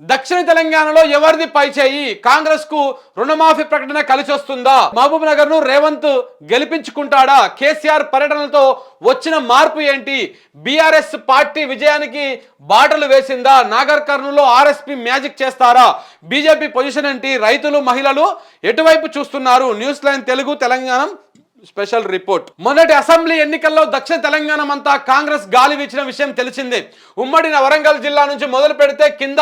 దక్షిణ తెలంగాణలో ఎవరిది పై చేయి? కాంగ్రెస్కు రుణమాఫీ ప్రకటన కలిసి వస్తుందా మహబూబ్ నగర్ను రేవంత్ గెలిపించుకుంటాడా? కేసీఆర్ పర్యటనతో వచ్చిన మార్పు ఏంటి? బీఆర్ఎస్ పార్టీ విజయానికి బాటలు వేసిందా? నాగర్ కర్నూలు ఆర్ఎస్పీ మ్యాజిక్ చేస్తారా? బీజేపీ పొజిషన్ ఏంటి? రైతులు మహిళలు ఎటువైపు చూస్తున్నారు? News line Telugu Telangana special report. మొన్నటి అసెంబ్లీ ఎన్నికల్లో దక్షిణ తెలంగాణ అంతా కాంగ్రెస్ గాలి వీచిన విషయం తెలిసిందే. ఉమ్మడి వరంగల్ జిల్లా నుంచి మొదలు పెడితే కింద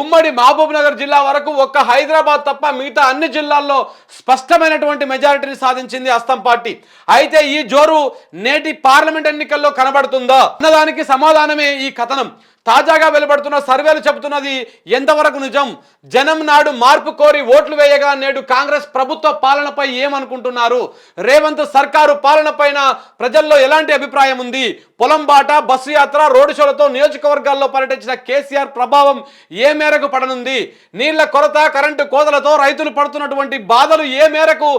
ఉమ్మడి మహబూబ్ నగర్ జిల్లా వరకు ఒక్క హైదరాబాద్ తప్ప మిగతా అన్ని జిల్లాల్లో స్పష్టమైనటువంటి మెజారిటీని సాధించింది అస్తం పార్టీ. అయితే ఈ జోరు నేటి పార్లమెంట్ ఎన్నికల్లో కనబడుతుందా? అన్నదానికి సమాధానమే ఈ కథనం. తాజాగా వెలువడుతున్న సర్వేలు చెబుతున్నది ఎంతవరకు నిజం? జనం నాడు మార్పు కోరి ఓట్లు వేయగా నేడు కాంగ్రెస్ ప్రభుత్వ పాలనపై ఏమనుకుంటున్నారు? రేవంత్ సర్కారు పాలనపైన ప్రజల్లో ఎలాంటి అభిప్రాయం ఉంది? పొలం బాట బస్సు యాత్ర రోడ్డు షోలతో నియోజకవర్గాల్లో పర్యటించిన కేసీఆర్ ప్రభావం ఏ మేరకు పడనుంది? నీళ్ళ కొరత కరెంటు కోతలతో రైతులు పడుతున్నటువంటి బాధలు ఏ మేరకు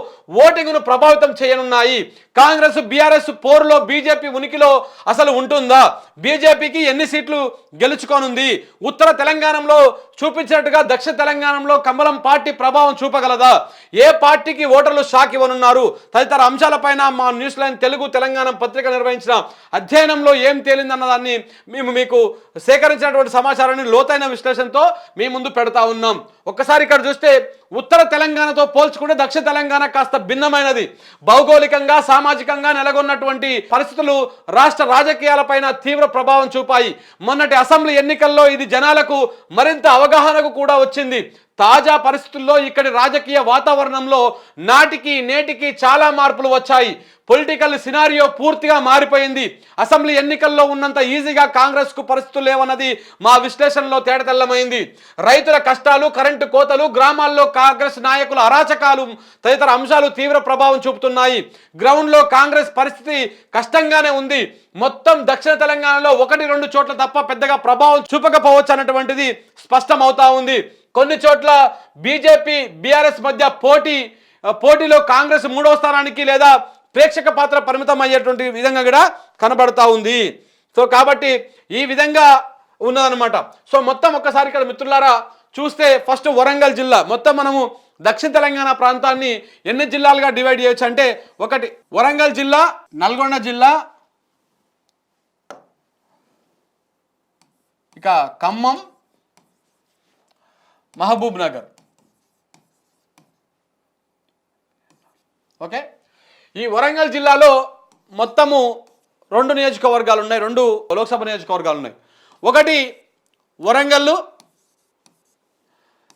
ఓటింగ్ను ప్రభావితం చేయనున్నాయి? కాంగ్రెస్ బీఆర్ఎస్ పోరులో బీజేపీ ఉనికిలో అసలు ఉంటుందా? బీజేపీకి ఎన్ని సీట్లు గెలుచుకోనుంది? ఉత్తర తెలంగాణలో చూపించినట్టుగా దక్షిణ తెలంగాణలో కమలం పార్టీ ప్రభావం చూపగలదా? ఏ పార్టీకి ఓటర్లు షాక్ ఇవ్వనున్నారు? తదితర అంశాలపైన మా న్యూస్ లైన్ తెలుగు తెలంగాణ పత్రిక నిర్వహించిన అధ్యయనంలో ఏం తేలిందన్న దాన్ని మేము మీకు సేకరించినటువంటి సమాచారాన్ని లోతైన విశ్లేషణతో మీ ముందు పెడతా ఉన్నాం. ఒక్కసారి ఇక్కడ చూస్తే ఉత్తర తెలంగాణతో పోల్చుకుంటే దక్షిణ తెలంగాణ కాస్త భిన్నమైనది. భౌగోళికంగా సామాజికంగా నెలకొన్నటువంటి పరిస్థితులు రాష్ట్ర రాజకీయాలపైన తీవ్ర ప్రభావం చూపాయి. మొన్నటి అసెంబ్లీ ఎన్నికల్లో ఇది జనాలకు మరింత అవగాహనకు కూడా వచ్చింది. తాజా పరిస్థితుల్లో ఇక్కడి రాజకీయ వాతావరణంలో నాటికి నేటికి చాలా మార్పులు వచ్చాయి. పొలిటికల్ సినారియో పూర్తిగా మారిపోయింది. అసెంబ్లీ ఎన్నికల్లో ఉన్నంత ఈజీగా కాంగ్రెస్కు పరిస్థితులు లేవన్నది మా విశ్లేషణలో తేటతెల్లమైంది. రైతుల కష్టాలు కరెంటు కోతలు గ్రామాల్లో కాంగ్రెస్ నాయకుల అరాచకాలు తదితర అంశాలు తీవ్ర ప్రభావం చూపుతున్నాయి. గ్రౌండ్లో కాంగ్రెస్ పరిస్థితి కష్టంగానే ఉంది. మొత్తం దక్షిణ తెలంగాణలో ఒకటి రెండు చోట్ల తప్ప పెద్దగా ప్రభావం చూపకపోవచ్చు అన్నటువంటిది స్పష్టమవుతా ఉంది. కొన్ని చోట్ల బీజేపీ బీఆర్ఎస్ మధ్య పోటీ పోటీలో కాంగ్రెస్ మూడవ స్థానానికి లేదా ప్రేక్షక పాత్ర పరిమితం అయ్యేటువంటి విధంగా కూడా కనబడతా ఉంది. సో కాబట్టి ఈ విధంగా ఉన్నదనమాట సో మొత్తం ఒక్కసారి ఇక్కడ మిత్రులారా చూస్తే ఫస్ట్ వరంగల్ జిల్లా. మొత్తం మనము దక్షిణ తెలంగాణ ప్రాంతాన్ని ఎన్ని జిల్లాలుగా డివైడ్ చేయొచ్చు అంటే ఒకటి వరంగల్ జిల్లా నల్గొండ జిల్లా ఇక ఖమ్మం మహబూబ్ నగర్. ఓకే? ఈ వరంగల్ జిల్లాలో మొత్తము రెండు నియోజకవర్గాలు ఉన్నాయి రెండు లోక్సభ నియోజకవర్గాలు ఉన్నాయి. ఒకటి వరంగల్లు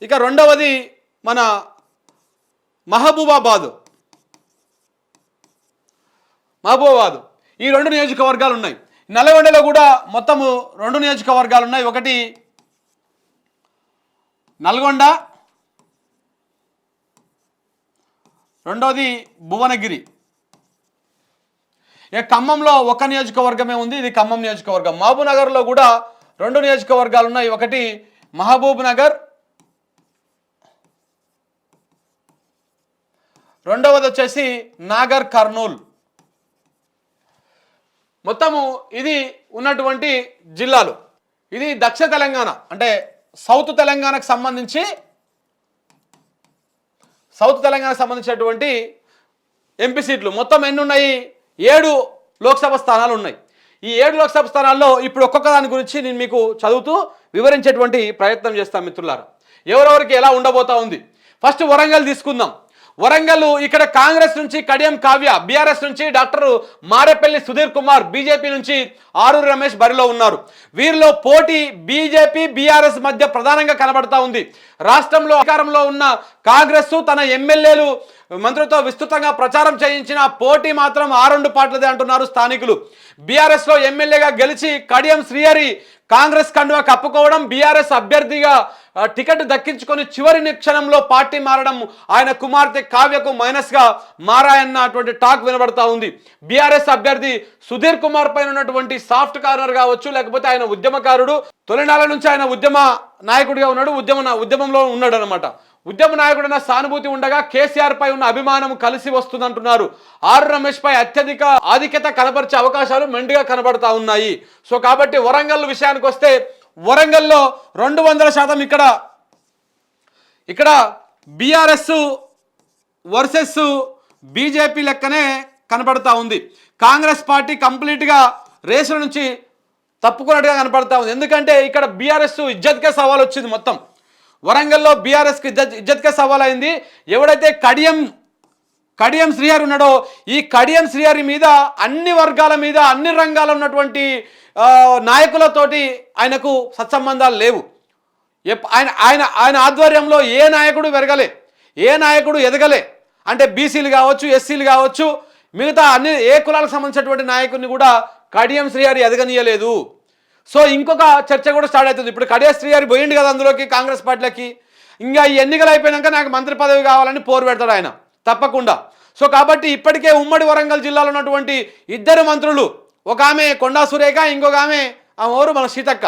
ఇక రెండవది మన మహబూబాబాదు. మహబూబాబాద్. ఈ రెండు నియోజకవర్గాలు ఉన్నాయి. నల్గొండలో కూడా మొత్తము రెండు నియోజకవర్గాలు ఉన్నాయి. ఒకటి నల్గొండ. రెండోది భువనగిరి. ఇక ఖమ్మంలో ఒక నియోజకవర్గమే ఉంది ఇది ఖమ్మం నియోజకవర్గం. మహబూబ్నగర్లో కూడా రెండు నియోజకవర్గాలు ఉన్నాయి ఒకటి మహబూబ్ నగర్ రెండవది వచ్చేసి నాగర్ కర్నూల్. మొత్తము ఇది ఉన్నటువంటి జిల్లాలు. ఇది దక్షిణ తెలంగాణ. అంటే సౌత్ తెలంగాణకు సంబంధించి సౌత్ తెలంగాణకు సంబంధించినటువంటి ఎంపీ సీట్లు మొత్తం ఎన్ని ఉన్నాయి ఏడు లోక్సభ స్థానాలు ఉన్నాయి. ఈ ఏడు లోక్సభ స్థానాల్లో ఇప్పుడు ఒక్కొక్క దాని గురించి నేను మీకు చదువుతూ వివరించేటువంటి ప్రయత్నం చేస్తాను మిత్రులారా. ఎవరెవరికి ఎలా ఉండబోతా ఉంది? ఫస్ట్ వరంగల్ తీసుకుందాం. వరంగల్ ఇక్కడ కాంగ్రెస్ నుంచి కడియం కావ్య బీఆర్ఎస్ నుంచి డాక్టర్ మారేపల్లి సుధీర్ కుమార్ బీజేపీ నుంచి ఆరూరు రమేష్ బరిలో ఉన్నారు. వీరిలో పోటీ బీజేపీ బీఆర్ఎస్ మధ్య ప్రధానంగా కనబడతా ఉంది. రాష్ట్రంలో అధికారంలో ఉన్న కాంగ్రెస్ తన ఎమ్మెల్యేలు మంత్రితో విస్తృతంగా ప్రచారం చేయించిన పోటీ మాత్రం ఆరెండు పాటలదే పార్టీలదే అంటున్నారు స్థానికులు. బీఆర్ఎస్లో ఎమ్మెల్యేగా గెలిచి కడియం శ్రీహరి కాంగ్రెస్ కండువా కప్పుకోవడం బీఆర్ఎస్ అభ్యర్థిగా టికెట్ దక్కించుకొని చివరి క్షణంలో పార్టీ మారడం ఆయన కుమార్తె కావ్యకు మైనస్గా మారాయన్నటువంటి టాక్ వినబడతా ఉంది. బీఆర్ఎస్ అభ్యర్థి సుధీర్ కుమార్ పైన ఉన్నటువంటి సాఫ్ట్ కార్నర్ కావచ్చు లేకపోతే ఆయన ఉద్యమకారుడు తొలినాళ్ళ నుంచి ఆయన ఉద్యమ నాయకుడిగా ఉన్నాడు ఉద్యమ ఉద్యమంలో ఉన్నాడు అనమాట ఉద్యమ నాయకుడన్న సానుభూతి ఉండగా కేసీఆర్ పై ఉన్న అభిమానం కలిసి వస్తుందంటున్నారు. ఆర్ రమేష్ పై అత్యధిక ఆధిక్యత కనబరిచే అవకాశాలు మెండుగా కనబడతా ఉన్నాయి. సో కాబట్టి వరంగల్ విషయానికి వస్తే వరంగల్లో రెండు వందల శాతం ఇక్కడ ఇక్కడ బీఆర్ఎస్ వర్సెస్ బీజేపీ లెక్కనే కనపడతా ఉంది. కాంగ్రెస్ పార్టీ కంప్లీట్గా రేసుల నుంచి తప్పుకున్నట్టుగా కనపడతా ఉంది. ఎందుకంటే ఇక్కడ బీఆర్ఎస్ ఇజ్జత్కే సవాల్ వచ్చింది మొత్తం. వరంగల్లో బీఆర్ఎస్కి ఇజ్జత్ ఇజ్జత్కే సవాల్ అయింది ఎవడైతే కడియం కడియం శ్రీహరి ఉన్నాడో ఈ కడియం శ్రీహరి మీద అన్ని వర్గాల మీద అన్ని రంగాల్లో ఉన్నటువంటి నాయకులతోటి ఆయనకు సత్సంబంధాలు లేవు. ఎప్- ఆయన ఆయన ఆయన ఆధ్వర్యంలో ఏ నాయకుడు పెరగలే ఏ నాయకుడు ఎదగలే. అంటే బీసీలు కావచ్చు ఎస్సీలు కావచ్చు మిగతా అన్ని ఏ కులాలకు సంబంధించినటువంటి నాయకుడిని కూడా కడియం శ్రీహరి ఎదగనీయలేదు. సో ఇంకొక చర్చ కూడా స్టార్ట్ అవుతుంది. ఇప్పుడు కడియం గారు పోయిండు కదా అందులోకి కాంగ్రెస్ పార్టీలకి. ఇంకా ఈ ఎన్నికలు అయిపోయినాక నాకు మంత్రి పదవి కావాలని పోరు పెడతాడు ఆయన. తప్పకుండా. సో కాబట్టి ఇప్పటికే ఉమ్మడి వరంగల్ జిల్లాలో ఉన్నటువంటి ఇద్దరు మంత్రులు ఒక ఆమె కొండా సురేఖ ఇంకొక ఆమె ఆమె ఎవరు మన సీతక్క.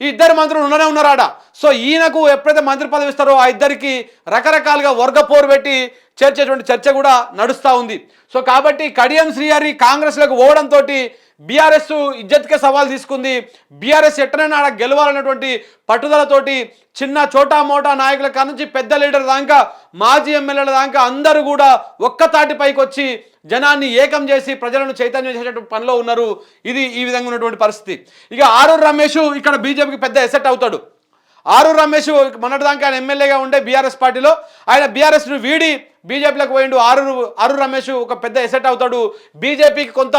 ఈ ఇద్దరు మంత్రులు ఉండనే ఉన్నారాడ. సో ఈయనకు ఎప్పుడైతే మంత్రి పదవి ఇస్తారో ఆ ఇద్దరికి రకరకాలుగా వర్గ పోరు పెట్టి చేర్చేటువంటి చర్చ కూడా నడుస్తూ ఉంది. సో కాబట్టి కడియం శ్రీహరి కాంగ్రెస్లకు ఓవడంతో బీఆర్ఎస్ ఇజ్జత్కే సవాల్ తీసుకుంది. బీఆర్ఎస్ ఎట్టనైనా ఆడ గెలవాలన్నటువంటి పట్టుదలతోటి చిన్న చోటా మోటా నాయకుల నుంచి పెద్ద లీడర్ దాకా మాజీ ఎమ్మెల్యేల దాకా అందరూ కూడా ఒక్కతాటి పైకి వచ్చి జనాన్ని ఏకం చేసి ప్రజలను చైతన్యం చేసేటువంటి పనిలో ఉన్నారు. ఇది ఈ విధంగా ఉన్నటువంటి పరిస్థితి. ఇక ఆరూరు రమేష్ ఇక్కడ బీజేపీకి పెద్ద ఎసెట్ అవుతాడు. ఆరు రమేష్ మొన్నటిదాకా ఆయన ఎమ్మెల్యేగా ఉండే బీఆర్ఎస్ పార్టీలో. ఆయన బీఆర్ఎస్ను వీడి బీజేపీలోకి పోయిండు. ఆరు ఆరు రమేష్ ఒక పెద్ద ఎసెట్ అవుతాడు. బీజేపీకి కొంత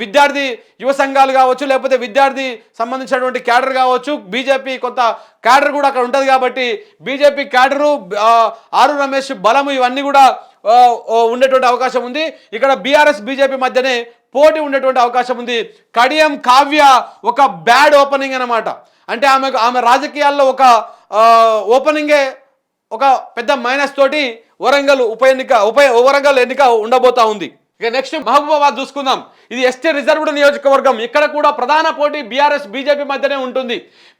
విద్యార్థి యువ సంఘాలు కావచ్చు లేకపోతే విద్యార్థి సంబంధించినటువంటి క్యాడర్ కావచ్చు బీజేపీ కొంత క్యాడర్ కూడా అక్కడ ఉంటుంది కాబట్టి బీజేపీ క్యాడరు ఆరు రమేష్ బలము ఇవన్నీ కూడా ఉండేటువంటి అవకాశం ఉంది. ఇక్కడ బీఆర్ఎస్ బీజేపీ మధ్యనే పోటీ ఉండేటువంటి అవకాశం ఉంది. కడియం కావ్య ఒక బ్యాడ్ ఓపెనింగ్ అనమాట అంటే ఆమె ఆమె రాజకీయాల్లో ఒక ఓపెనింగే ఒక పెద్ద మైనస్ తోటి వరంగల్ ఉప ఎన్నిక ఉప వరంగల్ ఎన్నిక ఉండబోతా ఉంది. ఇక నెక్స్ట్ మహబూబాబాద్ చూసుకుందాం. ఇది ఎస్టీ రిజర్వ్డ్ నియోజకవర్గం. ఇక్కడ కూడా ప్రధాన పోటీ బీఆర్ఎస్ బీజేపీ మధ్యనే ఉంటుంది.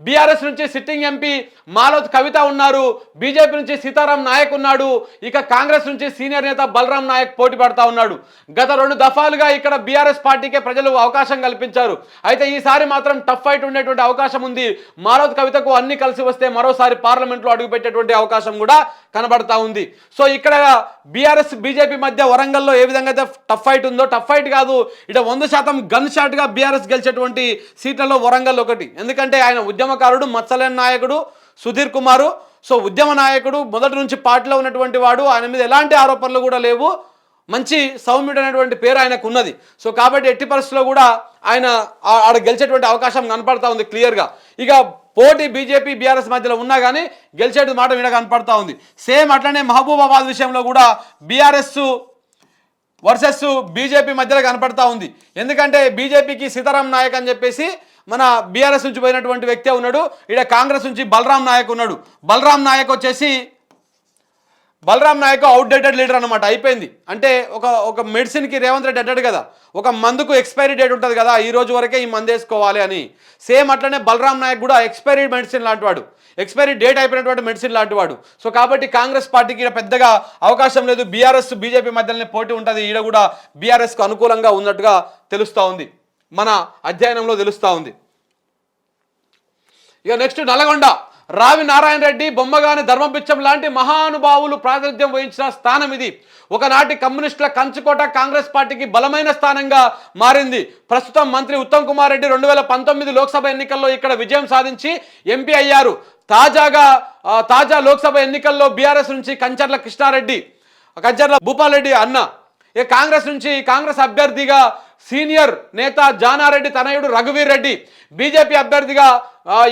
బీఆర్ఎస్ నుంచి సిట్టింగ్ ఎంపీ మాలోత్ కవిత ఉన్నారు. బీజేపీ నుంచి సీతారాం నాయక్ ఉన్నాడు. ఇక కాంగ్రెస్ నుంచి సీనియర్ నేత బలరాం నాయక్ పోటీ పడతా ఉన్నాడు. గత రెండు దఫాలుగా ఇక్కడ బీఆర్ఎస్ పార్టీకే ప్రజలు అవకాశం కల్పించారు. అయితే ఈసారి మాత్రం టఫ్ ఫైట్ ఉండేటువంటి అవకాశం ఉంది. మాలోత్ కవితకు అన్ని కలిసి వస్తే మరోసారి పార్లమెంట్లో అడుగుపెట్టేటువంటి అవకాశం కూడా కనబడతా ఉంది. సో ఇక్కడ బీఆర్ఎస్ బీజేపీ మధ్య వరంగల్లో ఏ విధంగా అయితే టఫ్ ఫైట్ ఉందో టఫ్ ఫైట్ కాదు ఇట వంద శాతం గన్ షాట్గా బీఆర్ఎస్ గెలిచేటువంటి సీట్లలో వరంగల్ ఒకటి. ఎందుకంటే ఆయన ఉద్యమకారుడు మత్సలేని నాయకుడు సుధీర్ కుమారు. సో ఉద్యమ నాయకుడు మొదటి నుంచి పార్టీలో ఉన్నటువంటి వాడు. ఆయన మీద ఎలాంటి ఆరోపణలు కూడా లేవు. మంచి సౌమ్యుడైనటువంటి పేరు ఆయనకు ఉన్నది సో కాబట్టి ఎట్టి పరిస్థితుల్లో కూడా ఆయన ఆడ గెలిచేటువంటి అవకాశం కనపడతా ఉంది క్లియర్గా. ఇక పోటీ బీజేపీ బీఆర్ఎస్ మధ్యలో ఉన్నా కానీ గెలిచేటి మాట విన కనపడతా ఉంది. సేమ్ అట్లనే మహబూబాబాద్ విషయంలో కూడా బీఆర్ఎస్ వర్సెస్ బీజేపీ మధ్యలో కనపడతా ఉంది. ఎందుకంటే బీజేపీకి సీతారాం నాయక్ అని చెప్పేసి మన బీఆర్ఎస్ నుంచి పోయినటువంటి వ్యక్తే ఉన్నాడు. ఇక్కడ కాంగ్రెస్ నుంచి బలరాం నాయక్ ఉన్నాడు. బలరాం నాయక్ వచ్చేసి బలరాం నాయక్ అవుట్డేటెడ్ లీడర్ అనమాట అయిపోయింది. అంటే ఒక ఒక మెడిసిన్కి రేవంత్ రెడ్డి అడ్డాడు కదా ఒక మందుకు ఎక్స్పైరీ డేట్ ఉంటుంది కదా ఈ రోజు వరకే ఈ మందు వేసుకోవాలి అని. సేమ్ అట్లనే బలరాం నాయక్ కూడా ఎక్స్పైరీ మెడిసిన్ లాంటి వాడు ఎక్స్పైరీ డేట్ అయిపోయినటువంటి మెడిసిన్ లాంటి వాడు. సో కాబట్టి కాంగ్రెస్ పార్టీకి ఈడ పెద్దగా అవకాశం లేదు. బీఆర్ఎస్ బీజేపీ మధ్యలోనే పోటీ ఉంటుంది. ఈడ కూడా బీఆర్ఎస్కు అనుకూలంగా ఉన్నట్టుగా తెలుస్తూ ఉంది. మన అధ్యయనంలో తెలుస్తూ ఉంది. ఇక నెక్స్ట్ నల్గొండ. రావి నారాయణ రెడ్డి బొమ్మగాని ధర్మబిచ్చం లాంటి మహానుభావులు ప్రాతినిధ్యం వహించిన స్థానం ఇది. ఒకనాటి కమ్యూనిస్టుల కంచుకోట కాంగ్రెస్ పార్టీకి బలమైన స్థానంగా మారింది. ప్రస్తుతం మంత్రి ఉత్తమ్ కుమార్ రెడ్డి రెండు వేల పంతొమ్మిది లోక్సభ ఎన్నికల్లో ఇక్కడ విజయం సాధించి ఎంపీ అయ్యారు. తాజాగా తాజా లోక్సభ ఎన్నికల్లో బీఆర్ఎస్ నుంచి కంచర్ల కృష్ణారెడ్డి కంచర్ల భూపాల్ రెడ్డి అన్న ఇక కాంగ్రెస్ నుంచి కాంగ్రెస్ అభ్యర్థిగా సీనియర్ నేత జానారెడ్డి తనయుడు రఘువీర్ రెడ్డి. బీజేపీ అభ్యర్థిగా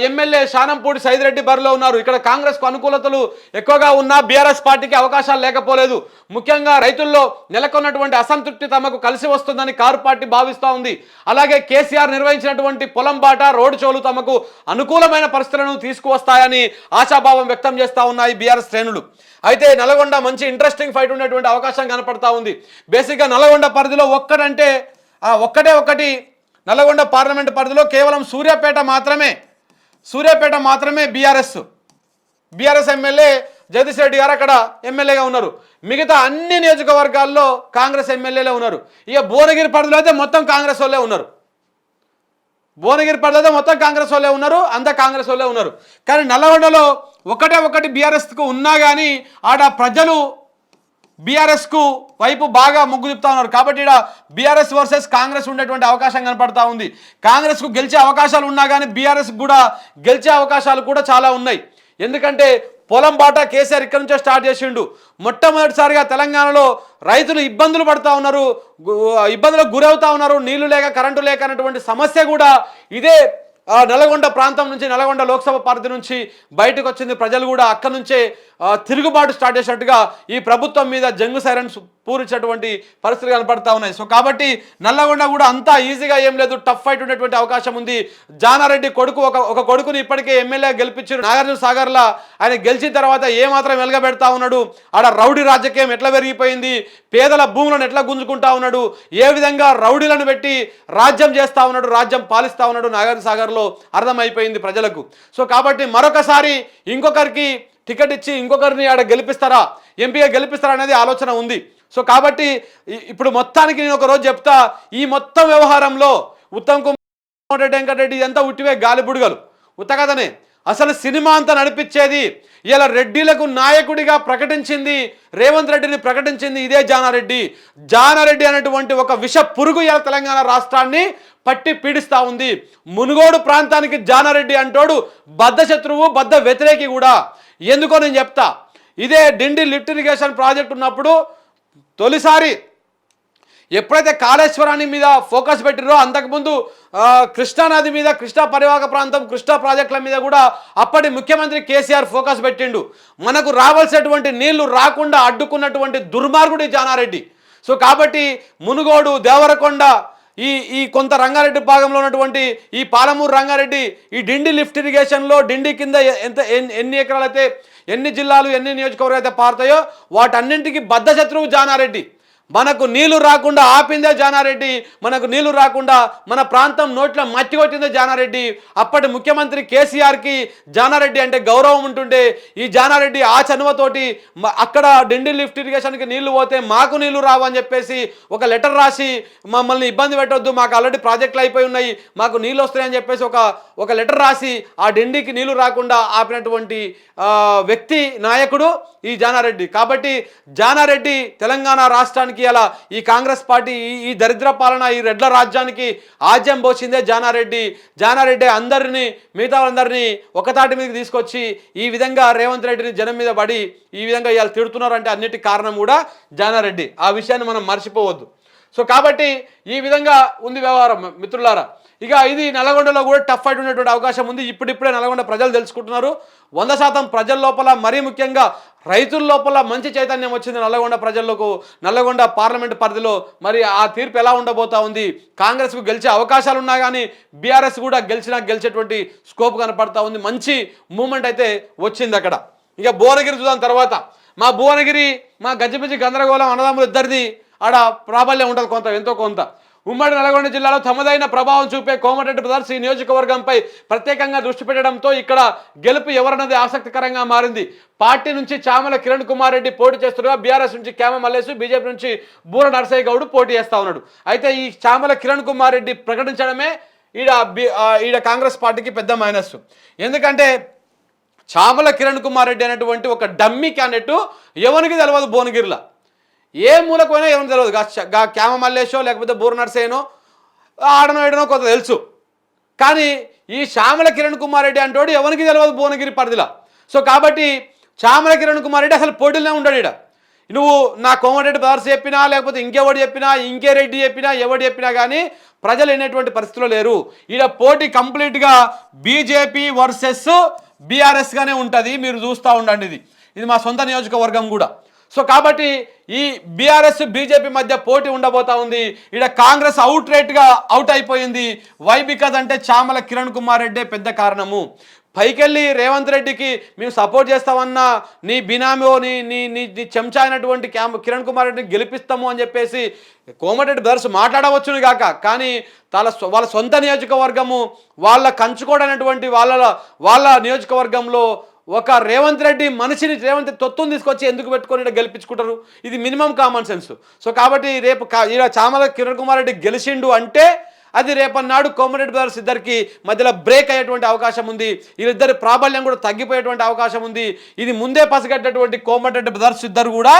ఎమ్మెల్యే శానంపూడి సైదిరెడ్డి బరిలో ఉన్నారు. ఇక్కడ కాంగ్రెస్కు అనుకూలతలు ఎక్కువగా ఉన్నా బీఆర్ఎస్ పార్టీకి అవకాశాలు లేకపోలేదు. ముఖ్యంగా రైతుల్లో నెలకొన్నటువంటి అసంతృప్తి తమకు కలిసి వస్తుందని కారు పార్టీ భావిస్తూ ఉంది. అలాగే కేసీఆర్ నిర్వహించినటువంటి పొలం బాట రోడ్డు చోలు తమకు అనుకూలమైన పరిస్థితులను తీసుకువస్తాయని ఆశాభావం వ్యక్తం చేస్తూ ఉన్నాయి బీఆర్ఎస్ శ్రేణులు. అయితే నల్గొండ మంచి ఇంట్రెస్టింగ్ ఫైట్ ఉండేటువంటి అవకాశం కనపడతా ఉంది. బేసిక్గా నల్గొండ పరిధిలో ఒక్కడంటే ఒక్కటే ఒకటి నల్లగొండ పార్లమెంట్ పరిధిలో కేవలం సూర్యాపేట మాత్రమే సూర్యాపేట మాత్రమే BRS. BRS MLA Jagadish Reddy గారు అక్కడ ఎమ్మెల్యేగా ఉన్నారు. మిగతా అన్ని నియోజకవర్గాల్లో కాంగ్రెస్ ఎమ్మెల్యేలే ఉన్నారు. ఇక భువనగిరి పరిధిలో అయితే మొత్తం కాంగ్రెస్ వాళ్ళే ఉన్నారు. భువనగిరి పరిధిలో మొత్తం కాంగ్రెస్ వాళ్ళే ఉన్నారు అంతా కాంగ్రెస్ వాళ్ళే ఉన్నారు. కానీ నల్లగొండలో ఒకటే ఒకటి బీఆర్ఎస్కు ఉన్నా కానీ ఆడ ప్రజలు బీఆర్ఎస్కు వైపు బాగా మొగ్గు చూపుతా ఉన్నారు. కాబట్టి ఇక్కడ బీఆర్ఎస్ వర్సెస్ కాంగ్రెస్ ఉండేటువంటి అవకాశం కనపడతా ఉంది. కాంగ్రెస్కు గెలిచే అవకాశాలు ఉన్నా కానీ బీఆర్ఎస్ కూడా గెలిచే అవకాశాలు కూడా చాలా ఉన్నాయి. ఎందుకంటే పొలం బాట కేసీఆర్ ఇక్కడి నుంచే స్టార్ట్ చేసిండు. మొట్టమొదటిసారిగా తెలంగాణలో రైతులు ఇబ్బందులు పడుతూ ఉన్నారు. ఇబ్బందులకు గురవుతా ఉన్నారు. నీళ్ళు లేక కరెంటు లేక అన్నటువంటి సమస్య కూడా ఇదే నల్గొండ ప్రాంతం నుంచి నల్గొండ లోక్సభ పరిధి నుంచి బయటకు వచ్చింది. ప్రజలు కూడా అక్కడి నుంచే తిరుగుబాటు స్టార్ట్ చేసినట్టుగా ఈ ప్రభుత్వం మీద జంగు సైరన్స్ పూరించినటువంటి పరిస్థితులు కనపడతా ఉన్నాయి. సో కాబట్టి నల్లగొండ కూడా అంతా ఈజీగా ఏం లేదు. టఫ్ ఫైట్ ఉండేటువంటి అవకాశం ఉంది. జానారెడ్డి కొడుకు ఒక ఒక కొడుకుని ఇప్పటికే ఎమ్మెల్యే గెలిపించారు. నాగార్జున సాగర్లా ఆయన గెలిచిన తర్వాత ఏ మాత్రం వెలగబెడతా ఉన్నాడు. ఆడ రౌడీ రాజకీయం ఎట్లా పెరిగిపోయింది? పేదల భూములను ఎట్లా గుంజుకుంటా ఉన్నాడు? ఏ విధంగా రౌడీలను పెట్టి రాజ్యం చేస్తా ఉన్నాడు? రాజ్యం పాలిస్తా ఉన్నాడు నాగార్జున సాగర్లో. అర్థమైపోయింది ప్రజలకు. సో కాబట్టి మరొకసారి ఇంకొకరికి టికెట్ ఇచ్చి ఇంకొకరిని ఆడ గెలిపిస్తారా? ఎంపీగా గెలిపిస్తారా అనేది ఆలోచన ఉంది. సో కాబట్టి ఇప్పుడు మొత్తానికి నేను ఒక రోజు చెప్తా ఈ మొత్తం వ్యవహారంలో ఉత్తమ్ కుమార్ రెడ్డి వెంకటరెడ్డి ఇదంతా ఉట్టివే గాలిబుడుగలు ఉత్తగదనే అసలు సినిమా అంతా నడిపించేది ఇలా రెడ్డిలకు నాయకుడిగా ప్రకటించింది రేవంత్ రెడ్డిని ప్రకటించింది ఇదే జానారెడ్డి. జానారెడ్డి అనేటువంటి ఒక విష పురుగు ఇలా తెలంగాణ రాష్ట్రాన్ని పట్టి పీడిస్తా ఉంది. మునుగోడు ప్రాంతానికి జానారెడ్డి అంటోడు బద్ధ శత్రువు బద్ధ వ్యతిరేకి కూడా. ఎందుకో నేను చెప్తా. ఇదే డిండి లిఫ్ట్ ఇరిగేషన్ ప్రాజెక్ట్ ఉన్నప్పుడు తొలిసారి ఎప్పుడైతే కాళేశ్వరాన్ని మీద ఫోకస్ పెట్టిరో అంతకుముందు కృష్ణానది మీద కృష్ణా పరివాహక ప్రాంతం కృష్ణా ప్రాజెక్టుల మీద కూడా అప్పటి ముఖ్యమంత్రి కేసీఆర్ ఫోకస్ పెట్టిండు. మనకు రావాల్సినటువంటి నీళ్ళు రాకుండా అడ్డుకున్నటువంటి దుర్మార్గుడి జానారెడ్డి. సో కాబట్టి మునుగోడు దేవరకొండ ఈ ఈ కొంత రంగారెడ్డి భాగంలో ఉన్నటువంటి ఈ పాలమూరు రంగారెడ్డి ఈ డిండి లిఫ్ట్ ఇరిగేషన్లో డిండి కింద ఎంత ఎన్ని- ఎన్ని ఎకరాలు అయితే ఎన్ని జిల్లాలు ఎన్ని నియోజకవర్గాలు అయితే పారుతాయో వాటన్నింటికి బద్ధశత్రువు జానారెడ్డి. మనకు నీళ్ళు రాకుండా ఆపిందే జానారెడ్డి మనకు నీళ్ళు రాకుండా మన ప్రాంతం నోట్లో మట్టి కొట్టిందే జానారెడ్డి. అప్పటి ముఖ్యమంత్రి కేసీఆర్కి జానారెడ్డి అంటే గౌరవం ఉంటుండే. ఈ జానారెడ్డి ఆ చనువతోటి అక్కడ డిండి లిఫ్ట్ ఇరిగేషన్కి నీళ్ళు పోతే మాకు నీళ్ళు రావు అని చెప్పేసి ఒక లెటర్ రాసి మమ్మల్ని ఇబ్బంది పెట్టొద్దు మాకు ఆల్రెడీ ప్రాజెక్టులు అయిపోయి ఉన్నాయి మాకు నీళ్ళు వస్తాయని చెప్పేసి ఒక ఒక లెటర్ రాసి ఆ డిండికి నీళ్ళు రాకుండా ఆపినటువంటి వ్యక్తి నాయకుడు ఈ జానారెడ్డి. కాబట్టి జానారెడ్డి తెలంగాణ రాష్ట్రానికి అలా ఈ కాంగ్రెస్ పార్టీ ఈ దరిద్ర పాలన ఈ రెడ్ల రాజ్యానికి ఆజ్యం పోసిందే జానారెడ్డి. జానారెడ్డి అందరినీ మిగతా అందరినీ ఒకతాటి మీదకి తీసుకొచ్చి ఈ విధంగా రేవంత్ రెడ్డిని జనం మీద పడి ఈ విధంగా ఇవాళ తిడుతున్నారంటే అన్నిటి కారణం కూడా జానారెడ్డి. ఆ విషయాన్ని మనం మర్చిపోవద్దు. సో కాబట్టి ఈ విధంగా ఉంది వ్యవహారం మిత్రులారా. ఇక ఇది నల్గొండలో కూడా టఫ్ ఫైట్ ఉండేటువంటి అవకాశం ఉంది. ఇప్పుడిప్పుడే నల్గొండ ప్రజలు తెలుసుకుంటున్నారు. వంద శాతం ప్రజల లోపల మరీ ముఖ్యంగా రైతుల లోపల మంచి చైతన్యం వచ్చింది నల్లగొండ ప్రజలకు. నల్లగొండ పార్లమెంట్ పరిధిలో మరి ఆ తీర్పు ఎలా ఉండబోతా ఉంది? కాంగ్రెస్కు గెలిచే అవకాశాలు ఉన్నా కానీ బీఆర్ఎస్ కూడా గెలిచినా గెలిచేటువంటి స్కోప్ కనపడతా ఉంది. మంచి మూమెంట్ అయితే వచ్చింది అక్కడ. ఇక భువనగిరి చూద్దాం తర్వాత. మా భువనగిరి మా గజిబిజి గందరగోళం అన్నదమ్ములు ఇద్దరిది ఆడ ప్రాబల్యం ఉంటుంది కొంత ఎంతో కొంత. ఉమ్మడి నల్గొండ జిల్లాలో తమదైన ప్రభావం చూపే కోమటిరెడ్డి బ్రదర్స్ ఈ నియోజకవర్గంపై ప్రత్యేకంగా దృష్టి పెట్టడంతో ఇక్కడ గెలుపు ఎవరన్నది ఆసక్తికరంగా మారింది. పార్టీ నుంచి చామల కిరణ్ కుమార్ రెడ్డి పోటీ చేస్తుండగా బీఆర్ఎస్ నుంచి క్యామ మల్లేసు బీజేపీ నుంచి బూర నరసయ్య గౌడ్ పోటీ చేస్తా ఉన్నాడు. అయితే ఈ చామల కిరణ్ కుమార్ రెడ్డి ప్రకటించడమే ఈడ ఈడ కాంగ్రెస్ పార్టీకి పెద్ద మైనస్. ఎందుకంటే చామల కిరణ్ కుమార్ రెడ్డి అనేటువంటి ఒక డమ్మీ క్యాండిడేట్ ఎవరికి తెలియదు భువనగిరిలో. ఏ మూలకు పోయినా తెలియదు గా క్యామ మల్లేషో లేకపోతే బూర నర్సేనో ఆడనో ఏడనో కొంత తెలుసు. కానీ ఈ శ్యామల కిరణ్ కుమార్ రెడ్డి అంటోడు ఎవరికి తెలియదు భువనగిరి పరిధిలో. సో కాబట్టి శ్యామల కిరణ్ కుమార్ రెడ్డి అసలు పోటీలోనే ఉండడు ఈడ. నువ్వు నా కోమటిరెడ్డి బ్రదర్స్ చెప్పినా లేకపోతే ఇంకెవడు చెప్పినా ఇంకే రెడ్డి చెప్పినా ఎవడు చెప్పినా కానీ ప్రజలు వినేటువంటి పరిస్థితిలో లేరు. ఈడ పోటీ కంప్లీట్గా బీజేపీ వర్సెస్ బీఆర్ఎస్గానే ఉంటుంది. మీరు చూస్తూ ఉండండి ఇది. ఇది మా సొంత నియోజకవర్గం కూడా. సో కాబట్టి ఈ బీఆర్ఎస్ బీజేపీ మధ్య పోటీ ఉండబోతా ఉంది. ఇక్కడ కాంగ్రెస్ అవుట్ రేట్గా అవుట్ అయిపోయింది. వై బికాజ్ అంటే చామల కిరణ్ కుమార్ రెడ్డే పెద్ద కారణము. పైకెళ్ళి రేవంత్ రెడ్డికి మేము సపోర్ట్ చేస్తామన్నా నీ బినామో నీ నీ నీ నీ చెంచా అయినటువంటి క్యామ్ కిరణ్ కుమార్ రెడ్డిని గెలిపిస్తాము అని చెప్పేసి కోమటిరెడ్డి బ్రదర్స్ మాట్లాడవచ్చును కాక కానీ తన వాళ్ళ సొంత నియోజకవర్గము వాళ్ళ కంచుకోడైనటువంటి వాళ్ళ వాళ్ళ నియోజకవర్గంలో ఒక రేవంత్ రెడ్డి మనిషిని రేవంత్ తొత్తుని తీసుకొచ్చి ఎందుకు పెట్టుకొని గెలిపించుకుంటారు? ఇది మినిమం కామన్ సెన్స్ సో కాబట్టి రేపు కా- చామల కిరణ్ కుమార్ రెడ్డి గెలిచిండు అంటే అది రేపన్నాడు కోమరెడ్డి బ్రదర్స్ ఇద్దరికి మధ్యలో బ్రేక్ అయ్యేటువంటి అవకాశం ఉంది. వీళ్ళిద్దరి ప్రాబల్యం కూడా తగ్గిపోయేటువంటి అవకాశం ఉంది. ఇది ముందే పసిగట్టినటువంటి కోమరెడ్డి బ్రదర్స్ ఇద్దరు కూడా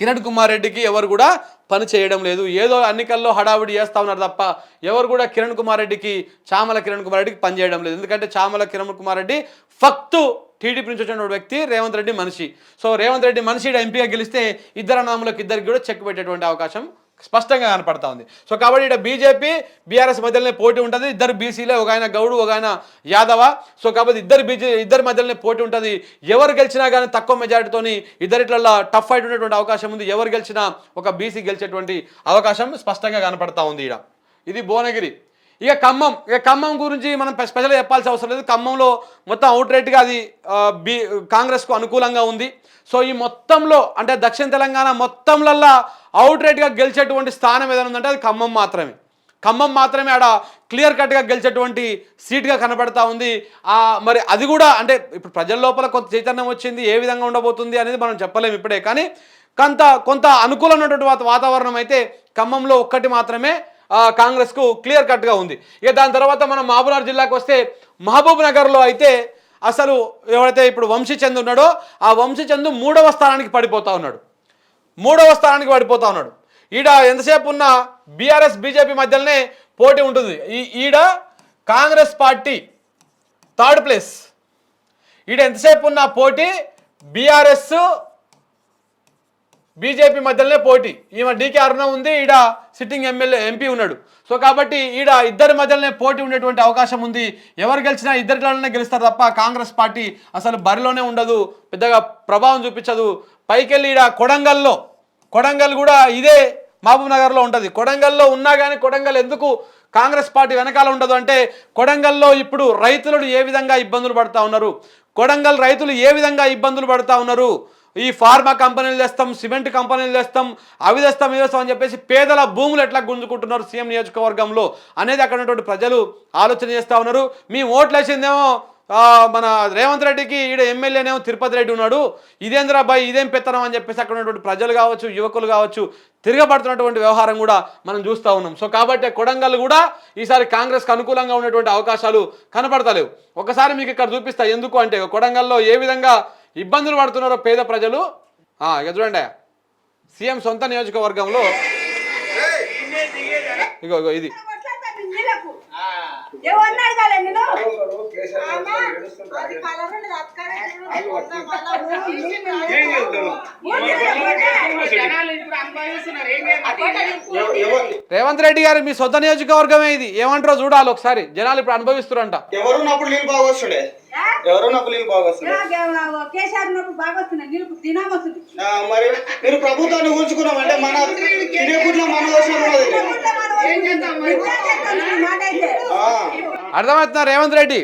కిరణ్ కుమార్ రెడ్డికి ఎవరు కూడా పని చేయడం లేదు. ఏదో ఎన్నికల్లో హడావిడి చేస్తా ఉన్నారు తప్ప ఎవరు కూడా కిరణ్ కుమార్ రెడ్డికి చామల కిరణ్ కుమార్ రెడ్డికి పని చేయడం లేదు. ఎందుకంటే చామల కిరణ్ కుమార్ రెడ్డి ఫక్తు టీడీపీ నుంచి వచ్చిన వ్యక్తి రేవంత్ రెడ్డి మనిషి. సో రేవంత్ రెడ్డి మనిషి ఎంపీగా గెలిస్తే ఇద్దరు నామలకు ఇద్దరికి కూడా చెక్ పెట్టేటువంటి అవకాశం స్పష్టంగా కనపడతా ఉంది. సో కాబట్టి ఇక్కడ బీజేపీ బీఆర్ఎస్ మధ్యలోనే పోటీ ఉంటుంది. ఇద్దరు బీసీలే ఒక ఆయన గౌడు ఒక ఆయన యాదవ. సో కాబట్టి ఇద్దరు బీజే ఇద్దరి మధ్యలోనే పోటీ ఉంటుంది. ఎవరు గెలిచినా కానీ తక్కువ మెజారిటీతోని ఇద్దరిట్లలో టఫ్ ఫైట్ ఉండేటువంటి అవకాశం ఉంది. ఎవరు గెలిచినా ఒక బీసీ గెలిచేటువంటి అవకాశం స్పష్టంగా కనపడతా ఉంది ఇక్కడ. ఇది భువనగిరి. ఇక ఖమ్మం ఇక ఖమ్మం గురించి మనం స్పెషల్గా చెప్పాల్సిన అవసరం లేదు. ఖమ్మంలో మొత్తం అవుట్ రేట్గా అది బీ బి కాంగ్రెస్కు అనుకూలంగా ఉంది. సో ఈ మొత్తంలో అంటే దక్షిణ తెలంగాణ మొత్తంలల్లా అవుట్ రేట్గా గెలిచేటువంటి స్థానం ఏదైనా ఉందంటే అది ఖమ్మం మాత్రమే. ఖమ్మం మాత్రమే ఆడ క్లియర్ కట్గా గెలిచేటువంటి సీట్గా కనబడతా ఉంది. మరి అది కూడా అంటే ఇప్పుడు ప్రజల లోపల కొంత చైతన్యం వచ్చింది ఏ విధంగా ఉండబోతుంది అనేది మనం చెప్పలేము ఇప్పుడే. కానీ కొంత కొంత అనుకూలమైనటువంటి వాతావరణం అయితే ఖమ్మంలో ఒక్కటి మాత్రమే కాంగ్రెస్కు క్లియర్ కట్గా ఉంది. ఇక దాని తర్వాత మనం మహబూబ్నగర్ జిల్లాకు వస్తే మహబూబ్ నగర్లో అయితే అసలు ఎవరైతే ఇప్పుడు వంశీచంద్ ఉన్నాడో ఆ వంశీచంద్ మూడవ స్థానానికి పడిపోతా ఉన్నాడు. మూడవ స్థానానికి పడిపోతా ఉన్నాడు. ఈడ ఎంతసేపు ఉన్న బీఆర్ఎస్ బీజేపీ మధ్యలోనే పోటీ ఉంటుంది. ఈ ఈడ కాంగ్రెస్ పార్టీ థర్డ్ ప్లేస్. ఈడ ఎంతసేపు ఉన్న పోటీ బీఆర్ఎస్ బీజేపీ మధ్యలోనే పోటీ. ఈమె డీకే అరుణ ఉంది ఈడ సిట్టింగ్ ఎమ్మెల్యే ఎంపీ ఉన్నాడు. సో కాబట్టి ఈడ ఇద్దరి మధ్యలోనే పోటీ ఉండేటువంటి అవకాశం ఉంది. ఎవరు గెలిచినా ఇద్దరిలోనే గెలుస్తారు తప్ప కాంగ్రెస్ పార్టీ అసలు బరిలోనే ఉండదు. పెద్దగా ప్రభావం చూపించదు. పైకెళ్ళి ఈడ కొడంగల్లో కొడంగల్ కూడా ఇదే మహబూబ్ నగర్లో ఉంటుంది. కొడంగల్లో ఉన్నా కానీ కొడంగల్ ఎందుకు కాంగ్రెస్ పార్టీ వెనకాల ఉండదు అంటే కొడంగల్లో ఇప్పుడు రైతులు ఏ విధంగా ఇబ్బందులు పడతా ఉన్నారు? కొడంగల్ రైతులు ఏ విధంగా ఇబ్బందులు పడతా ఉన్నారు? ఈ ఫార్మా కంపెనీలు తెస్తాం సిమెంట్ కంపెనీలు తెస్తాం అవి తెస్తాం ఇవి తెస్తాం అని చెప్పేసి పేదల భూములు ఎట్లా గుంజుకుంటున్నారు సీఎం నియోజకవర్గంలో అనేది అక్కడ ఉన్నటువంటి ప్రజలు ఆలోచన చేస్తూ ఉన్నారు. మీ ఓట్లు వేసిందేమో మన రేవంత్ రెడ్డికి ఈడ ఎమ్మెల్యేనేమో తిరుపతి రెడ్డి ఉన్నాడు. ఇదేంద్రా బాయ్ ఇదేం పెత్తనం అని చెప్పేసి అక్కడ ఉన్నటువంటి ప్రజలు కావచ్చు యువకులు కావచ్చు తిరగబడుతున్నటువంటి వ్యవహారం కూడా మనం చూస్తూ ఉన్నాం. సో కాబట్టి కొడంగల్ కూడా ఈసారి కాంగ్రెస్కి అనుకూలంగా ఉన్నటువంటి అవకాశాలు కనపడతలేవు. ఒకసారి మీకు ఇక్కడ చూపిస్తా ఎందుకు అంటే కొడంగల్లో ఏ విధంగా ఇబ్బందులు పడుతున్నారో పేద ప్రజలు. ఇక చూడండి. సీఎం సొంత నియోజకవర్గంలో ఇగో ఇగో ఇది. రేవంత్ రెడ్డి గారు మీ సొంత నియోజకవర్గమే ఇది. ఏమంటారో చూడాలి ఒకసారి. జనాలు ఇప్పుడు అనుభవిస్తారంట ఎవరున్నప్పుడు నీళ్ళు బాగా వస్తుండే ఎవరున్నప్పుడు నీళ్ళు బాగా వస్తుండే కేసీఆర్ ఉన్నప్పుడు బాగా వస్తున్నాయి. నీళ్ళు దినం వస్తుంది మరి మీరు ప్రభుత్వాన్ని ఊల్చుకున్నామంటే మన తినేపుట్లో మన అవసరం ఉన్నది ఏం చేద్దాం మరి? మాట అయితే. ఆ, అర్థమవుతున్నా రేవంత్ రెడ్డి?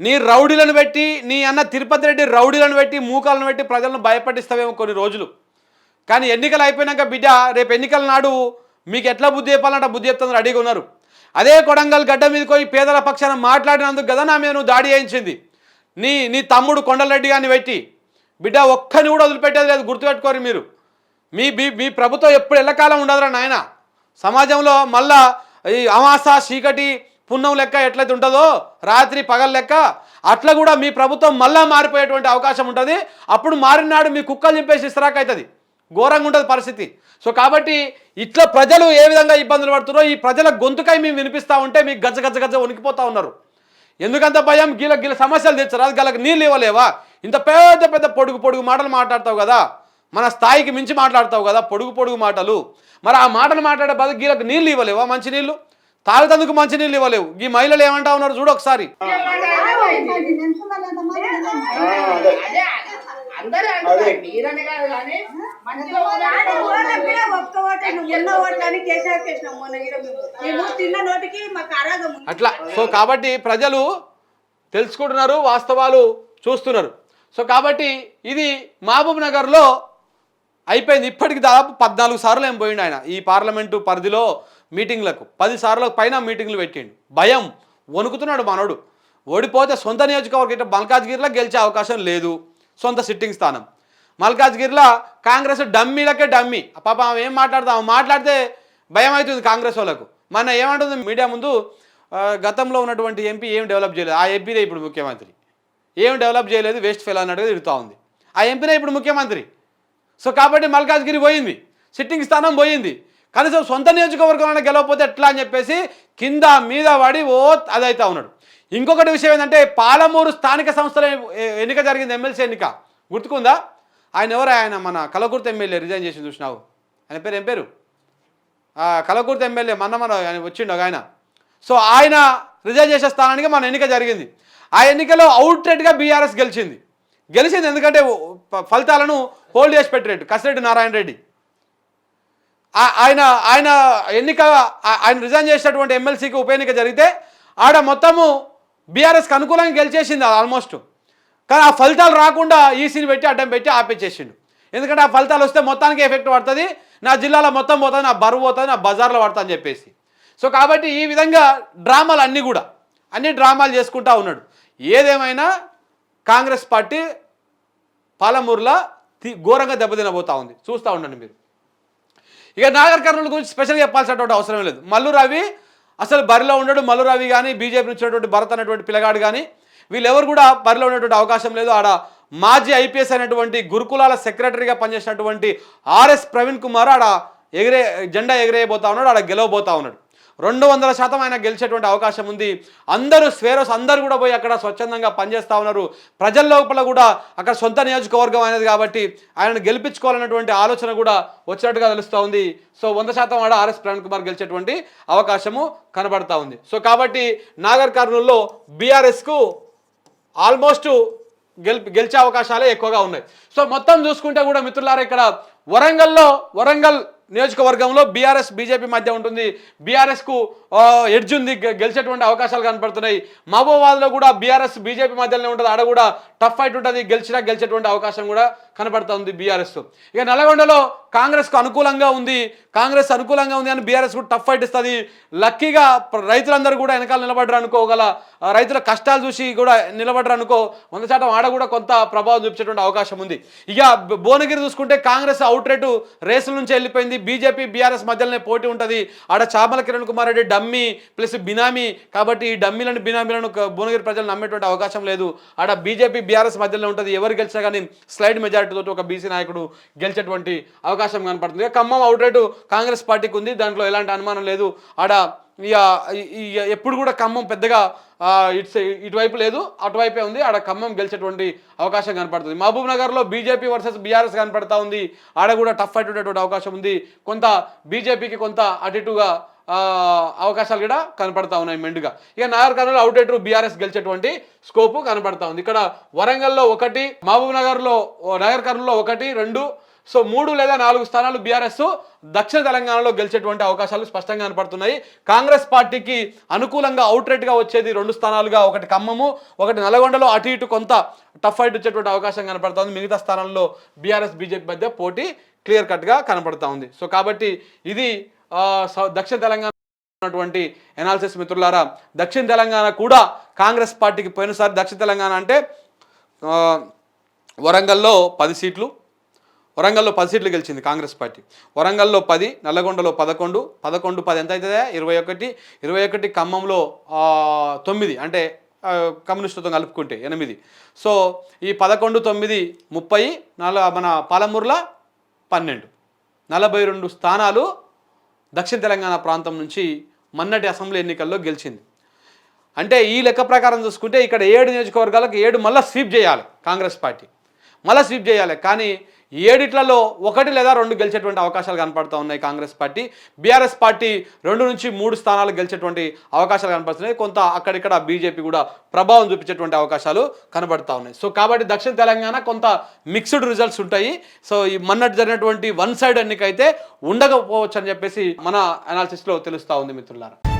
నీ రౌడీలను పెట్టి నీ అన్న తిరుపతి రెడ్డి రౌడీలను పెట్టి మూకాలను పెట్టి ప్రజలను భయపడిస్తావేమో కొన్ని రోజులు. కానీ ఎన్నికలు అయిపోయినాక బిడ్డ రేపు ఎన్నికల నాడు మీకు ఎట్లా బుద్ధి చెప్పాలంటే బుద్ధి చెప్తుంది రెడీగా ఉన్నారు. అదే కొడంగల్ గడ్డ మీదకి పోయి పేదల పక్షాన మాట్లాడినందుకు కదా నా మీద నువ్వు దాడి చేయించింది. నీ నీ తమ్ముడు కొండలరెడ్డి గారిని పెట్టి బిడ్డ ఒక్కని కూడా వదిలిపెట్టేది లేదు గుర్తుపెట్టుకోరు మీరు. మీ మీ ప్రభుత్వం ఎప్పుడు ఎల్లకాలం ఉండదురా నాయన. సమాజంలో మళ్ళా ఈ అమాస చీకటి పున్నం లెక్క ఎట్లయితే ఉంటుందో రాత్రి పగల లెక్క అట్లా కూడా మీ ప్రభుత్వం మళ్ళా మారిపోయేటువంటి అవకాశం ఉంటుంది. అప్పుడు మారినాడు మీ కుక్కలు చింపేసి ఇస్తరాక్ అవుతుంది. ఘోరంగా ఉంటుంది పరిస్థితి. సో కాబట్టి ఇట్లా ప్రజలు ఏ విధంగా ఇబ్బందులు పడుతున్నారో ఈ ప్రజల గొంతుకై మేము వినిపిస్తూ ఉంటే మీకు గజ్జ గజ్జ గజ్జ వణికిపోతూ ఉన్నారు. ఎందుకంత భయం? గీల గీల సమస్యలు తెచ్చరా. గీలకి నీళ్ళు ఇవ్వలేవా? ఇంత పెద్ద పెద్ద పొడుగు పొడుగు మాటలు మాట్లాడతావు కదా? మన స్థాయికి మించి మాట్లాడతావు కదా? పొడుగు పొడుగు మాటలు. మరి ఆ మాటలు మాట్లాడే బదులు గీలకు నీళ్ళు ఇవ్వలేవా? మంచి నీళ్ళు? తాగుతందుకు మంచి నీళ్ళు ఇవ్వలేవు. ఈ మహిళలు ఏమంటా ఉన్నారు? చూడు ఒకసారి. అందరూ మీరని కాదు కానీ. అట్లా. సో కాబట్టి ప్రజలు తెలుసుకుంటున్నారు వాస్తవాలు చూస్తున్నారు. సో కాబట్టి ఇది మహబూబ్ నగర్లో అయిపోయింది. ఇప్పటికి దాదాపు పద్నాలుగు సార్లు ఏం పోయిండు ఆయన. ఈ పార్లమెంటు పరిధిలో మీటింగ్లకు. పది సార్లు పైన మీటింగ్లు పెట్టిండు. భయం. వణుకుతున్నాడు మనోడు. ఓడిపోతే సొంత నియోజకవర్గం ఇట్లా మల్కాజ్గిరిలో గెలిచే అవకాశం లేదు. సొంత సిట్టింగ్ స్థానం. మల్కాజ్గిరిలో కాంగ్రెస్ డమ్మీలకే డమ్మీ. పాప ఆమె ఏం మాట్లాడతాం? ఆమె మాట్లాడితే భయం అవుతుంది కాంగ్రెస్ వాళ్ళకు. మన ఏమంటుంది మీడియా ముందు గతంలో ఉన్నటువంటి ఎంపీ ఏం డెవలప్ చేయలేదు. ఆ ఎంపీనే ఇప్పుడు ముఖ్యమంత్రి. ఏం డెవలప్ చేయలేదు వేస్ట్ ఫెయిల్ అన్నట్టుగా తిరుగుతూ ఉంది. ఆ ఎంపీనే ఇప్పుడు ముఖ్యమంత్రి. సో కాబట్టి మల్కాజ్గిరి పోయింది. సిట్టింగ్ స్థానం పోయింది. కనీసం సొంత నియోజకవర్గంలో గెలవకపోతే ఎట్లా అని చెప్పేసి కింద మీద పడి ఓ అదైతా ఉన్నాడు. ఇంకొకటి విషయం ఏంటంటే పాలమూరు స్థానిక సంస్థల ఎన్నిక జరిగింది ఎమ్మెల్సీ ఎన్నిక. గుర్తుకుందా? ఆయన ఎవరు? ఆయన మన కలకుర్తి ఎమ్మెల్యే రిజైన్ చేసి చూసినావు? ఆయన పేరు ఏం పేరు? కలకుర్తి ఎమ్మెల్యే మొన్న మన ఆయన వచ్చిండు ఒక ఆయన. సో ఆయన రిజైన్ చేసే స్థానానికి మన ఎన్నిక జరిగింది. ఆ ఎన్నికలో అవుట్రెట్గా బీఆర్ఎస్ గెలిచింది. గెలిచింది ఎందుకంటే ఫలితాలను హోల్డ్ చేసి పెట్టినట్టు కసిరెడ్డి నారాయణ రెడ్డి. ఆయన ఆయన ఎన్నిక ఆ- ఆయన రిజైన్ చేసినటువంటి ఎమ్మెల్సీకి ఉప ఎన్నిక జరిగితే ఆడ మొత్తము బీఆర్ఎస్కి అనుకూలంగా గెలిచేసింది ఆల్మోస్ట్ కానీ ఆ ఫలితాలు రాకుండా ఈసీని పెట్టి అడ్డం పెట్టి ఆపేచేసిండు ఎందుకంటే ఆ ఫలితాలు వస్తే మొత్తానికి ఎఫెక్ట్ పడుతుంది నా జిల్లాలో మొత్తం పోతుంది నా బరువు పోతుంది నా బజార్లో పడుతుంది అని చెప్పేసి. సో కాబట్టి ఈ విధంగా డ్రామాలు అన్నీ కూడా అన్ని డ్రామాలు చేసుకుంటా ఉన్నాడు. ఏదేమైనా కాంగ్రెస్ పార్టీ పాలమూరులో ఘోరంగా దెబ్బతినబోతా ఉంది. చూస్తూ ఉండండి మీరు. ఇక నాగర్ కర్నూలు గురించి స్పెషల్గా చెప్పాల్సినటువంటి అవసరం లేదు. మల్లు రవి అసలు బరిలో ఉండడు మల్లు రవి కానీ బీజేపీ నుంచి ఉన్నటువంటి భరత్ అనేటువంటి పిల్లగాడు కానీ వీళ్ళెవరు కూడా బరిలో ఉన్నటువంటి అవకాశం లేదు. ఆడ మాజీ ఐపీఎస్ అయినటువంటి గురుకులాల సెక్రటరీగా పనిచేసినటువంటి ఆర్ఎస్ ప్రవీణ్ కుమార్ ఆడ ఎగిరే జెండా ఎగిరేయబోతా ఉన్నాడు ఆడ గెలవబోతా ఉన్నాడు. రెండు వందల శాతం ఆయన గెలిచేటువంటి అవకాశం ఉంది. అందరూ స్వేరస్ అందరూ కూడా పోయి అక్కడ స్వచ్ఛందంగా పనిచేస్తూ ఉన్నారు. ప్రజల లోపల కూడా అక్కడ సొంత నియోజకవర్గం అనేది కాబట్టి ఆయనను గెలిపించుకోవాలన్నటువంటి ఆలోచన కూడా వచ్చినట్టుగా తెలుస్తూ ఉంది. సో వంద శాతం ఆడ ఆర్ఎస్ ప్రవీణ్ కుమార్ గెలిచేటువంటి అవకాశము కనబడతా ఉంది. సో కాబట్టి నాగర్ కర్నూల్లో బీఆర్ఎస్కు ఆల్మోస్ట్ గెల్ గెలిచే అవకాశాలే ఎక్కువగా ఉన్నాయి. సో మొత్తం చూసుకుంటే కూడా మిత్రులారా ఇక్కడ వరంగల్లో వరంగల్ నియోజకవర్గంలో బీఆర్ఎస్ బీజేపీ మధ్య ఉంటుంది. బీఆర్ఎస్కు ఎడ్జ్ ఉంది. గెలిచేటువంటి అవకాశాలు కనపడుతున్నాయి. మహబూబాబాద్లో కూడా బీఆర్ఎస్ బీజేపీ మధ్యలోనే ఉంటుంది. ఆడ కూడా టఫ్ ఫైట్ ఉంటుంది. గెలిచినా గెలిచేటువంటి అవకాశం కూడా కనపడుతుంది బీఆర్ఎస్ ఇక నల్గొండలో కాంగ్రెస్కు అనుకూలంగా ఉంది. కాంగ్రెస్ అనుకూలంగా ఉంది అని బీఆర్ఎస్ కూడా టఫ్ ఫైట్ ఇస్తుంది. లక్కీగా రైతులందరూ కూడా వెనకాల నిలబడరు అనుకో గల రైతుల కష్టాలు చూసి కూడా నిలబడరు అనుకో వంద శాతం ఆడ కూడా కొంత ప్రభావం చూపించేటువంటి అవకాశం ఉంది. ఇక భువనగిరి చూసుకుంటే కాంగ్రెస్ అవుట్ రేటు రేసుల నుంచి వెళ్ళిపోయింది. బీజేపీ బీఆర్ఎస్ మధ్యలోనే పోటీ ఉంటుంది. ఆడ చామల కిరణ్ కుమార్ రెడ్డి డమ్మీ ప్లస్ బినామీ. కాబట్టి ఈ డమ్మీలను బినామీలను భువనగిరి ప్రజలు నమ్మేటువంటి అవకాశం లేదు. ఆడ బీజేపీ బీఆర్ఎస్ మధ్యలో ఉంటుంది. ఎవరు గెలిచినా కానీ స్లైడ్ మెజారిటీ తోటి ఒక బీసీ నాయకుడు గెలిచేటువంటి అవకాశం కనపడుతుంది. ఖమ్మం అవుట్ కాంగ్రెస్ పార్టీకి ఉంది. దాంట్లో ఎలాంటి అనుమానం లేదు. ఆడ ఇక ఎప్పుడు కూడా ఖమ్మం పెద్దగా ఇట్స్ ఇటువైపు లేదు. అటువైపే ఉంది. ఆడ ఖమ్మం గెలిచేటువంటి అవకాశం కనపడుతుంది. మహబూబ్ నగర్లో బీజేపీ వర్సెస్ బీఆర్ఎస్ కనపడతా ఉంది. ఆడ కూడా టఫ్ ఫైట్ ఉండేటువంటి అవకాశం ఉంది. కొంత బీజేపీకి కొంత అటు ఇటుగా అవకాశాలు కూడా కనపడతా ఉన్నాయి మెండుగా. ఇక నాగర్ కర్నూలు అవుట్ ఎటు బీఆర్ఎస్ గెలిచేటువంటి స్కోపు కనపడతా ఉంది. ఇక్కడ వరంగల్లో ఒకటి మహబూబ్ నగర్లో ఓ, నగర్ కర్నూలులో ఒకటి రెండు సో మూడు లేదా నాలుగు స్థానాలు బీఆర్ఎస్ దక్షిణ తెలంగాణలో గెలిచేటువంటి అవకాశాలు స్పష్టంగా కనపడుతున్నాయి. కాంగ్రెస్ పార్టీకి అనుకూలంగా అవుట్రేట్గా వచ్చేది రెండు స్థానాలుగా ఒకటి ఖమ్మము ఒకటి నల్గొండలో అటు ఇటు కొంత టఫ్ ఫైట్ వచ్చేటువంటి అవకాశం కనపడుతుంది మిగతా స్థానాల్లో బీఆర్ఎస్ బీజేపీ మధ్య పోటీ క్లియర్ కట్గా కనపడుతూ ఉంది. సో కాబట్టి ఇది దక్షిణ తెలంగాణ ఉన్నటువంటి ఎనాలిసిస్ మిత్రులారా దక్షిణ తెలంగాణ కూడా కాంగ్రెస్ పార్టీకి పోయినసారి దక్షిణ తెలంగాణ అంటే వరంగల్లో పది సీట్లు వరంగల్లో పది సీట్లు గెలిచింది కాంగ్రెస్ పార్టీ. వరంగల్లో పది నల్లగొండలో పదకొండు పదకొండు పది ఎంత అవుతుందా? ఇరవై ఒకటి ఇరవై ఒకటి ఖమ్మంలో తొమ్మిది అంటే కమ్యూనిస్టుతో కమ్యూనిస్టులతో కలుపుకుంటే ఎనిమిది. సో ఈ పదకొండు తొమ్మిది ముప్పై నల మన పాలమూరుల పన్నెండు. నలభై రెండు స్థానాలు దక్షిణ తెలంగాణ ప్రాంతం నుంచి మొన్నటి అసెంబ్లీ ఎన్నికల్లో గెలిచింది. అంటే ఈ లెక్క ప్రకారం చూసుకుంటే ఇక్కడ ఏడు నియోజకవర్గాలకు ఏడు మళ్ళీ స్వీప్ చేయాలి కాంగ్రెస్ పార్టీ. మళ్ళీ స్వీప్ చేయాలి. కానీ ఏడిట్లలో ఒకటి లేదా రెండు గెలిచేటువంటి అవకాశాలు కనపడుతూ ఉన్నాయి కాంగ్రెస్ పార్టీ. బీఆర్ఎస్ పార్టీ రెండు నుంచి మూడు స్థానాలు గెలిచేటువంటి అవకాశాలు కనపడుతున్నాయి. కొంత అక్కడిక్కడ బీజేపీ కూడా ప్రభావం చూపించేటువంటి అవకాశాలు కనబడతా ఉన్నాయి. సో కాబట్టి దక్షిణ తెలంగాణ కొంత మిక్స్డ్ రిజల్ట్స్ ఉంటాయి. సో ఈ మొన్నటి జరిగినటువంటి వన్ సైడ్ ఎన్నికైతే ఉండకపోవచ్చు అని చెప్పేసి మన అనాలిసిస్లో తెలుస్తూ ఉంది మిత్రులారా.